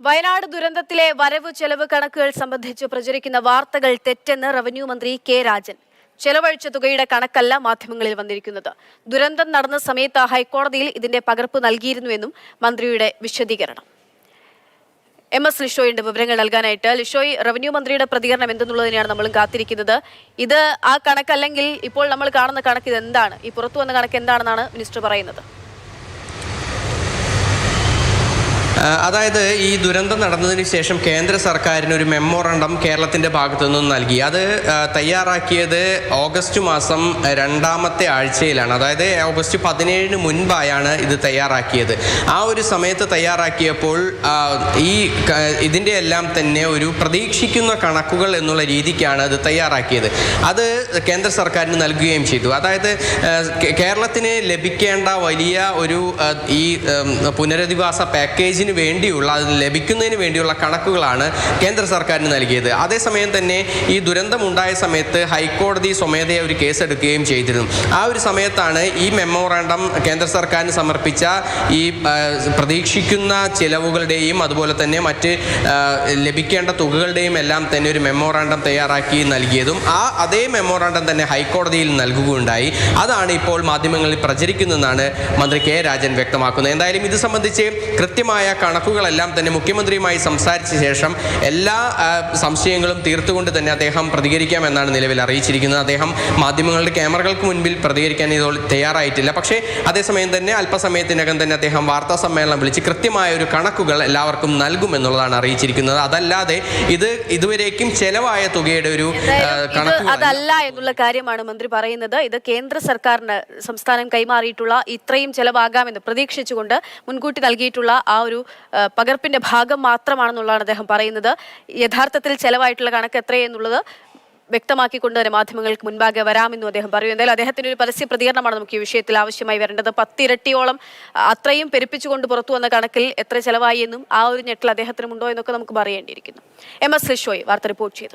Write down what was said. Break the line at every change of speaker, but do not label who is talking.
വയനാട് ദുരന്തത്തിലെ വരവ് ചെലവ് കണക്കുകൾ സംബന്ധിച്ച് പ്രചരിക്കുന്ന വാർത്തകൾ തെറ്റെന്ന് റവന്യൂ മന്ത്രി കെ രാജൻ. ചെലവഴിച്ച തുകയുടെ കണക്കല്ല മാധ്യമങ്ങളിൽ വന്നിരിക്കുന്നത്. ദുരന്തം നടന്ന സമയത്ത് ഹൈക്കോടതിയിൽ ഇതിന്റെ പകർപ്പ് നൽകിയിരുന്നുവെന്നും മന്ത്രിയുടെ വിശദീകരണം. എം എസ് ലിഷോയിന്റെ വിവരങ്ങൾ നൽകാനായിട്ട് ലിഷോയ് റവന്യൂ മന്ത്രിയുടെ പ്രതികരണം എന്തെന്നുള്ളതിനെയാണ് നമ്മൾ കാത്തിരിക്കുന്നത്. ഇത് ആ കണക്കല്ലെങ്കിൽ ഇപ്പോൾ നമ്മൾ കാണുന്ന കണക്ക് ഇത് എന്താണ് ഈ പുറത്തു വന്ന കണക്ക് എന്താണെന്നാണ് മിനിസ്റ്റർ പറയുന്നത്
ആ, അതായത് ഈ ദുരന്തം നടന്നതിന് ശേഷം കേന്ദ്ര സർക്കാരിന് ഒരു മെമ്മോറണ്ടം കേരളത്തിന്റെ ഭാഗത്തു നിന്നും നൽകി. അത് തയ്യാറാക്കിയത് ഓഗസ്റ്റ് മാസം രണ്ടാമത്തെ ആഴ്ചയിലാണ്. അതായത് ഓഗസ്റ്റ് പതിനേഴിന് മുൻപായാണ് ഇത് തയ്യാറാക്കിയത്. ആ ഒരു സമയത്ത് തയ്യാറാക്കിയപ്പോൾ ഈ ഇതിന്റെ എല്ലാം തന്നെ ഒരു പ്രതീക്ഷിക്കുന്ന കണക്കുകൾ എന്നുള്ള രീതിക്കാണ് അത് തയ്യാറാക്കിയത്. അത് കേന്ദ്ര സർക്കാരിന് നൽകുകയും ചെയ്തു. അതായത് കേരളത്തിന് ലഭിക്കേണ്ട വലിയ ഒരു ഈ പുനരധിവാസ പാക്കേജിന് വേണ്ടിയുള്ള അത് ലഭിക്കുന്നതിന് വേണ്ടിയുള്ള കണക്കുകളാണ് കേന്ദ്ര സർക്കാരിന് നൽകിയത്. അതേസമയം തന്നെ ഈ ദുരന്തമുണ്ടായ സമയത്ത് ഹൈക്കോടതി സ്വമേധയാ ഒരു കേസെടുക്കുകയും ചെയ്തിരുന്നു. ആ ഒരു സമയത്താണ് ഈ മെമ്മോറാണ്ടം കേന്ദ്ര സർക്കാരിന് സമർപ്പിച്ച ഈ പ്രതീക്ഷിക്കുന്ന ചിലവുകളുടെയും അതുപോലെ തന്നെ മറ്റ് ലഭിക്കേണ്ട തുകകളുടെയും എല്ലാം തന്നെ ഒരു മെമ്മോറാണ്ടം തയ്യാറാക്കി നൽകിയതും ആ അതേ മെമ്മോറാണ്ടം തന്നെ ഹൈക്കോടതിയിൽ നൽകുകയുണ്ടായി. അതാണ് ഇപ്പോൾ മാധ്യമങ്ങളിൽ പ്രചരിക്കുന്നതെന്നാണ് മന്ത്രി കെ രാജൻ വ്യക്തമാക്കുന്നത്. എന്തായാലും ഇത് സംബന്ധിച്ച് കൃത്യമായ കണക്കുകളെല്ലാം തന്നെ മുഖ്യമന്ത്രിയുമായി സംസാരിച്ച ശേഷം എല്ലാ സംശയങ്ങളും തീർത്തുകൊണ്ട് തന്നെ അദ്ദേഹം പ്രതികരിക്കാമെന്നാണ് നിലവിൽ അറിയിച്ചിരിക്കുന്നത്. അദ്ദേഹം മാധ്യമങ്ങളുടെ ക്യാമറകൾക്ക് മുൻപിൽ പ്രതികരിക്കാൻ ഇപ്പോൾ തയ്യാറായിട്ടില്ല. പക്ഷേ അതേസമയം തന്നെ അല്പസമയത്തിനകം തന്നെ അദ്ദേഹം വാർത്താ സമ്മേളനം വിളിച്ച് കൃത്യമായ ഒരു കണക്കുകൾ എല്ലാവർക്കും നൽകുമെന്നുള്ളതാണ് അറിയിച്ചിരിക്കുന്നത്. അതല്ലാതെ ഇത് ഇതുവരേക്കും ചെലവായ തുകയുടെ ഒരു കണക്കുകൾ
അതല്ല എന്നുള്ള കാര്യമാണ് മന്ത്രി പറയുന്നത്. ഇത് കേന്ദ്ര സർക്കാരിന് സംസ്ഥാനം കൈമാറിയിട്ടുള്ള ഇത്രയും ചെലവാകാമെന്ന് പ്രതീക്ഷിച്ചുകൊണ്ട് മുൻകൂട്ടി നൽകിയിട്ടുള്ള ആ ഒരു പകർപ്പിന്റെ ഭാഗം മാത്രമാണെന്നുള്ളതാണ് അദ്ദേഹം പറയുന്നത്. യഥാർത്ഥത്തിൽ ചെലവായിട്ടുള്ള കണക്ക് എത്രയെന്നുള്ളത് വ്യക്തമാക്കിക്കൊണ്ട് തന്നെ മാധ്യമങ്ങൾക്ക് മുൻപാകെ വരാമെന്നും അദ്ദേഹം പറയും എന്തായാലും അദ്ദേഹത്തിന് ഒരു പരസ്യ പ്രതികരണമാണ് നമുക്ക് ഈ വിഷയത്തിൽ ആവശ്യമായി വരേണ്ടത്. പത്തിരട്ടിയോളം അത്രയും പെരുപ്പിച്ചുകൊണ്ട് പുറത്തു വന്ന കണക്കിൽ എത്ര ചെലവായി എന്നും ആ ഒരു ഞെട്ടിൽ അദ്ദേഹത്തിനുമുണ്ടോ എന്നൊക്കെ നമുക്ക് പറയേണ്ടിയിരിക്കുന്നു എം എസ് ലിഷോയ് വാർത്ത റിപ്പോർട്ട് ചെയ്തു.